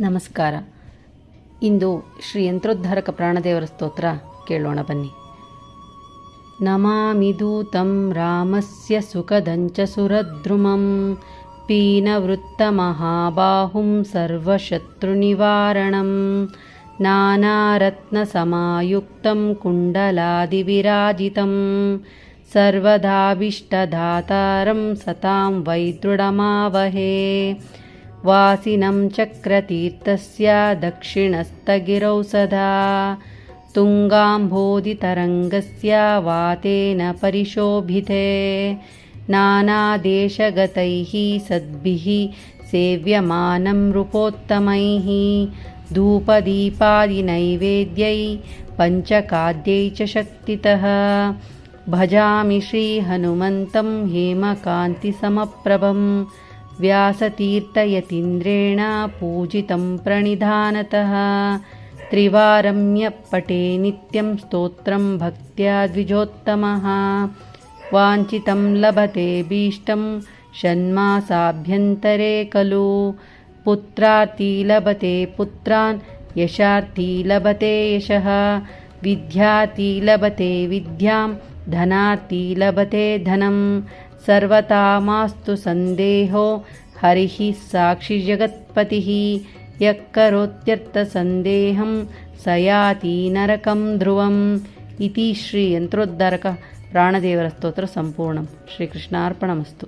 ನಮಸ್ಕಾರ ಇಂದು ಶ್ರೀ ಯಂತ್ರೋದ್ಧಾರಕ ಪ್ರಾಣದೇವರ ಸ್ತೋತ್ರ ಕೇಳೋಣ ಬನ್ನಿ ನಮಾಮಿ ದೂತಂ ರಾಮಸ್ಯ ಸುಖದಂಚ ಸುರದ್ರುಮಂ ಪೀನವೃತ್ತಮಹಾಬಾಹುಂ ಸರ್ವಶತ್ರುನಿವಾರಣಂ नानारत्नसमायुक्तं कुण्डलादिविराजितं सर्वदाभिष्टदातारं सतां वैदृढमावहे वासिनं चक्रतीर्थस्य दक्षिणस्तगिरौ सदा। तुङ्गाम्भोदितरङ्गस्य वातेन परिशोभिते। नानादेशगतैः सद्भिः सेव्यमानं नृपोत्तमैः धूपदीपादिनैवेद्यै पञ्चकाद्यै च शक्तितः। भजामि श्रीहनुमन्तं हेमकान्तिसमप्रभं व्यासतीर्थयतीन्द्रेण पूजितं प्रणिधानतः। त्रिवारम्यपटे नित्यं स्तोत्रं भक्त्या द्विजोत्तमः। वाञ्छितं लभते भीष्टं षण्मासाभ्यन्तरे खलु। पुत्रार्थी लभते पुत्रान् यशार्थी लभते यशः। विद्यार्थी लभते विद्यां धनार्थी लभते धनं सर्वथा मास्तु सन्देहो हरिः साक्षिजगत्पतिः यः करोत्यर्थसन्देहं स याति नरकं ध्रुवम् इति श्रीयन्त्रोद्धारक प्राणदेवरस्तोत्रसम्पूर्णं श्रीकृष्णार्पणमस्तु